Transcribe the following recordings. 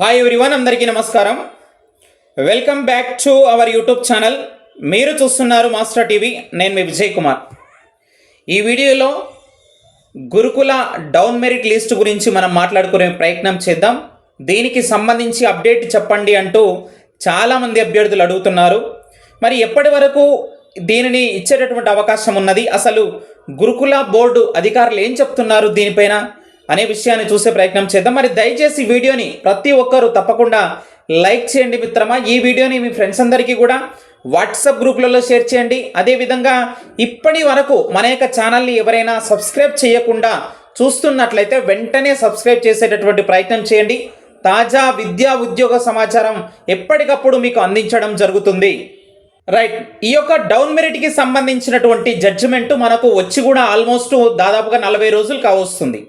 Hi everyone అందరికీ నమస్కారం. Welcome back to our YouTube channel మీరు చూస్తున్నారు మాస్టర్ టీవీ నేను మీ విజయ్ కుమార్. ఈ వీడియోలో గురుకుల డౌన్ మెరిట్ లిస్ట్ గురించి మనం మాట్లాడుకునే ప్రయత్నం చేద్దాం. దీనికి సంబంధించి అప్డేట్ చెప్పండి అంటూ చాలామంది అభ్యర్థులు అడుగుతున్నారు. మరి ఎప్పటి వరకు దీనిని ఇచ్చేటటువంటి అవకాశం ఉన్నది? అసలు గురుకుల బోర్డు అధికారులు ఏం చెప్తున్నారు దీనిపైన? అనే విషయాన్ని చూసే ప్రయత్నం చేద్దాం. మరి దయచేసి వీడియోని ప్రతి ఒక్కరూ తప్పకుండా లైక్ చేయండి మిత్రమా. ఈ వీడియోని మీ ఫ్రెండ్స్ అందరికీ కూడా వాట్సాప్ గ్రూపులలో షేర్ చేయండి. అదేవిధంగా ఇప్పటి వరకు మన యొక్క ఛానల్ని ఎవరైనా సబ్స్క్రైబ్ చేయకుండా చూస్తున్నట్లయితే వెంటనే సబ్స్క్రైబ్ చేసేటటువంటి ప్రయత్నం చేయండి. తాజా విద్యా ఉద్యోగ సమాచారం ఎప్పటికప్పుడు మీకు అందించడం జరుగుతుంది. రైట్ ఈ యొక్క డౌన్ మెరిట్కి సంబంధించినటువంటి జడ్జిమెంట్ మనకు వచ్చి కూడా ఆల్మోస్ట్ దాదాపుగా నలభై రోజులు కావస్తుంది.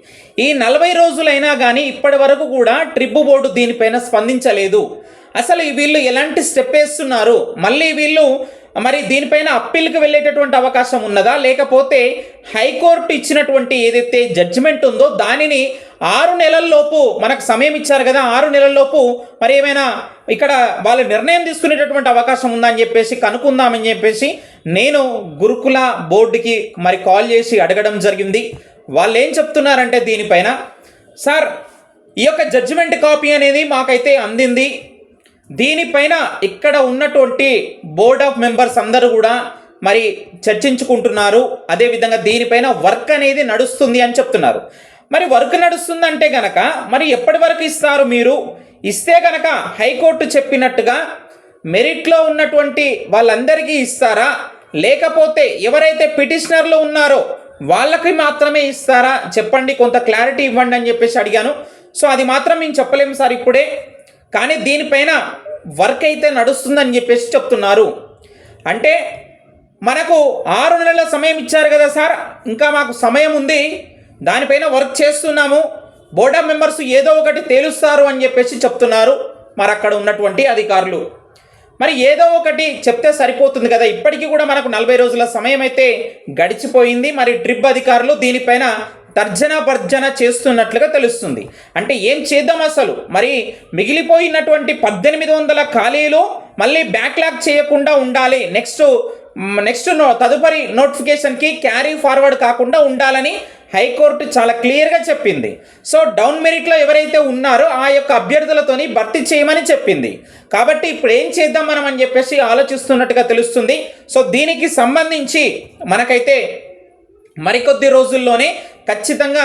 ఈ నలభై రోజులైనా కానీ ఇప్పటి వరకు కూడా ట్రిప్ బోర్డు దీనిపైన స్పందించలేదు. అసలు ఈ వీళ్ళు ఎలాంటి స్టెప్ వేస్తున్నారు? మళ్ళీ వీళ్ళు మరి దీనిపైన అప్పీల్కి వెళ్ళేటటువంటి అవకాశం ఉన్నదా? లేకపోతే హైకోర్టు ఇచ్చినటువంటి ఏదైతే జడ్జిమెంట్ ఉందో దానిని ఆరు నెలల్లోపు మనకు సమయం ఇచ్చారు కదా ఆరు నెలల్లోపు మరి ఏమైనా ఇక్కడ వాళ్ళు నిర్ణయం తీసుకునేటటువంటి అవకాశం ఉందా అని చెప్పేసి కనుక్కుందామని చెప్పేసి నేను గురుకుల బోర్డుకి మరి కాల్ చేసి అడగడం జరిగింది. వాళ్ళు ఏం చెప్తున్నారంటే దీనిపైన సార్ ఈ యొక్క జడ్జిమెంట్ కాపీ అనేది మాకైతే అందింది. దీనిపైన ఇక్కడ ఉన్నటువంటి బోర్డ్ ఆఫ్ మెంబర్స్ అందరూ కూడా మరి చర్చించుకుంటున్నారు. అదేవిధంగా దీనిపైన వర్క్ అనేది నడుస్తుంది అని చెప్తున్నారు. మరి వర్క్ నడుస్తుందంటే గనక మరి ఎప్పటి వరకు ఇస్తారు మీరు? ఇస్తే గనక హైకోర్టు చెప్పినట్టుగా మెరిట్లో ఉన్నటువంటి వాళ్ళందరికీ ఇస్తారా? లేకపోతే ఎవరైతే పిటిషనర్లు ఉన్నారో వాళ్ళకి మాత్రమే ఇస్తారా? చెప్పండి కొంత క్లారిటీ ఇవ్వండి అని చెప్పేసి అడిగాను. సో అది మాత్రం మేము చెప్పలేము సార్ ఇప్పుడే. కానీ దీనిపైన వర్క్ అయితే నడుస్తుందని చెప్పేసి చెప్తున్నారు. అంటే మనకు ఆరు నెలల సమయం ఇచ్చారు కదా సార్? ఇంకా మాకు సమయం ఉంది. దానిపైన వర్క్ చేస్తున్నాము. బోర్డ్ ఆఫ్ మెంబర్స్ ఏదో ఒకటి తేలుస్తారు అని చెప్పేసి చెప్తున్నారు. మరి అక్కడ ఉన్నటువంటి అధికారులు. మరి ఏదో ఒకటి చెప్తే సరిపోతుంది కదా. ఇప్పటికీ కూడా మనకు నలభై రోజుల సమయం అయితే గడిచిపోయింది. మరి ట్రిప్ అధికారులు దీనిపైన తర్జన భర్జన చేస్తున్నట్లుగా తెలుస్తుంది. అంటే ఏం చేద్దాం అసలు? మరి మిగిలిపోయినటువంటి పద్దెనిమిది వందల ఖాళీలు మళ్ళీ బ్యాక్లాగ్ చేయకుండా ఉండాలి. నెక్స్ట్ నెక్స్ట్ నో తదుపరి నోటిఫికేషన్కి క్యారీ ఫార్వర్డ్ కాకుండా ఉండాలని హైకోర్టు చాలా క్లియర్గా చెప్పింది. సో డౌన్ మెరిట్లో ఎవరైతే ఉన్నారో ఆ యొక్క అభ్యర్థులతోని భర్తీ చేయమని చెప్పింది. కాబట్టి ఇప్పుడు ఏం చేద్దాం మనం అని చెప్పేసి ఆలోచిస్తున్నట్టుగా తెలుస్తుంది. సో దీనికి సంబంధించి మనకైతే మరికొద్ది రోజుల్లోనే ఖచ్చితంగా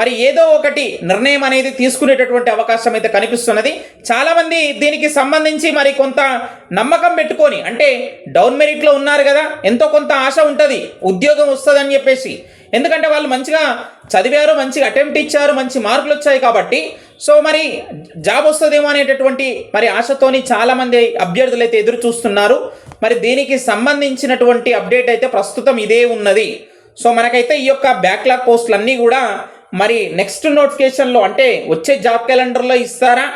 మరి ఏదో ఒకటి నిర్ణయం అనేది తీసుకునేటటువంటి అవకాశం అయితే కనిపిస్తున్నది. చాలామంది దీనికి సంబంధించి మరి కొంత నమ్మకం పెట్టుకొని అంటే డౌన్ మెరిట్లో ఉన్నారు కదా ఎంతో కొంత ఆశ ఉంటుంది ఉద్యోగం వస్తుందని చెప్పేసి. ఎందుకంటే వాళ్ళు మంచిగా చదివారు మంచిగా అటెంప్ట్ ఇచ్చారు మంచి మార్కులు వచ్చాయి కాబట్టి. సో మరి జాబ్ వస్తుందేమో అనేటటువంటి మరి ఆశతోని చాలామంది అభ్యర్థులు అయితే ఎదురు చూస్తున్నారు. మరి దీనికి సంబంధించినటువంటి అప్డేట్ అయితే ప్రస్తుతం ఇదే ఉన్నది. సో మనకైతే ఈ యొక్క బ్యాక్లాగ్ పోస్టులన్నీ కూడా మరి నెక్స్ట్ నోటిఫికేషన్లో అంటే వచ్చే జాబ్ క్యాలెండర్లో ఇస్తారా?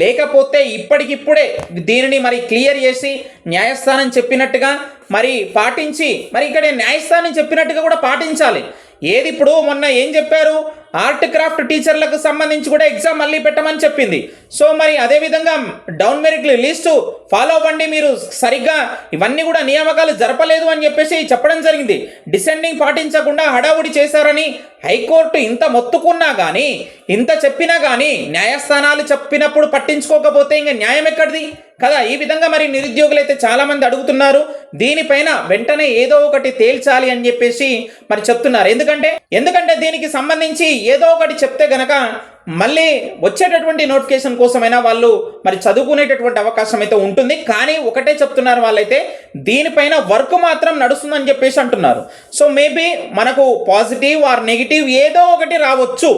లేకపోతే ఇప్పటికిప్పుడే దీనిని మరి క్లియర్ చేసి న్యాయస్థానం చెప్పినట్టుగా మరి పాటించి మరి ఇక్కడ న్యాయస్థానం చెప్పినట్టుగా కూడా పాటించాలి. ఏది ఇప్పుడు మొన్న ఏం చెప్పారు? ఆర్ట్ క్రాఫ్ట్ టీచర్లకు సంబంధించి కూడా ఎగ్జామ్ మళ్ళీ పెట్టమని చెప్పింది. సో మరి అదేవిధంగా డౌన్ మెరిట్ లిస్టు ఫాలో అవ్వండి మీరు. సరిగ్గా ఇవన్నీ కూడా నియామకాలు జరపలేదు అని చెప్పేసి చెప్పడం జరిగింది. డిసెండింగ్ పాటించకుండా హడావుడి చేశారని హైకోర్టు ఇంత మొత్తుకున్నా కానీ ఇంత చెప్పినా కానీ న్యాయస్థానాలు చెప్పినప్పుడు పట్టించుకోకపోతే ఇంకా న్యాయం ఎక్కడిది? కదా ఈ విధంగా మరి నిరుద్యోగులు అయితే చాలామంది అడుగుతున్నారు. దీనిపైన వెంటనే ఏదో ఒకటి తేల్చాలి అని చెప్పేసి మరి చెప్తున్నారు. ఎందుకంటే ఎందుకంటే దీనికి సంబంధించి ఏదో ఒకటి చెప్తే గనక మళ్ళీ వచ్చేటటువంటి నోటిఫికేషన్ కోసమైనా వాళ్ళు మరి చదువుకునేటటువంటి అవకాశం అయితే ఉంటుంది. కానీ ఒకటే చెప్తున్నారు వాళ్ళైతే దీనిపైన వర్క్ మాత్రం నడుస్తుందని చెప్పేసి అంటున్నారు. సో మేబీ మనకు పాజిటివ్ ఆర్ నెగిటివ్ ఏదో ఒకటి రావచ్చు.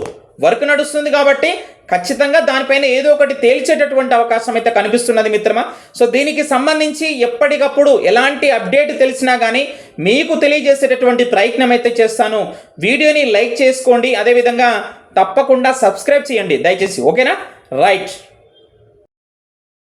వర్క్ నడుస్తుంది కాబట్టి ఖచ్చితంగా దానిపైన ఏదో ఒకటి తేల్చేటటువంటి అవకాశం అయితే కనిపిస్తున్నది మిత్రమా. సో దీనికి సంబంధించి ఎప్పటికప్పుడు ఎలాంటి అప్డేట్ తెలిసినా కానీ మీకు తెలియజేసేటటువంటి ప్రయత్నం అయితే చేస్తాను. వీడియోని లైక్ చేసుకోండి. అదేవిధంగా తప్పకుండా సబ్స్క్రైబ్ చేయండి. దయచేసి ఓకేనా? రైట్.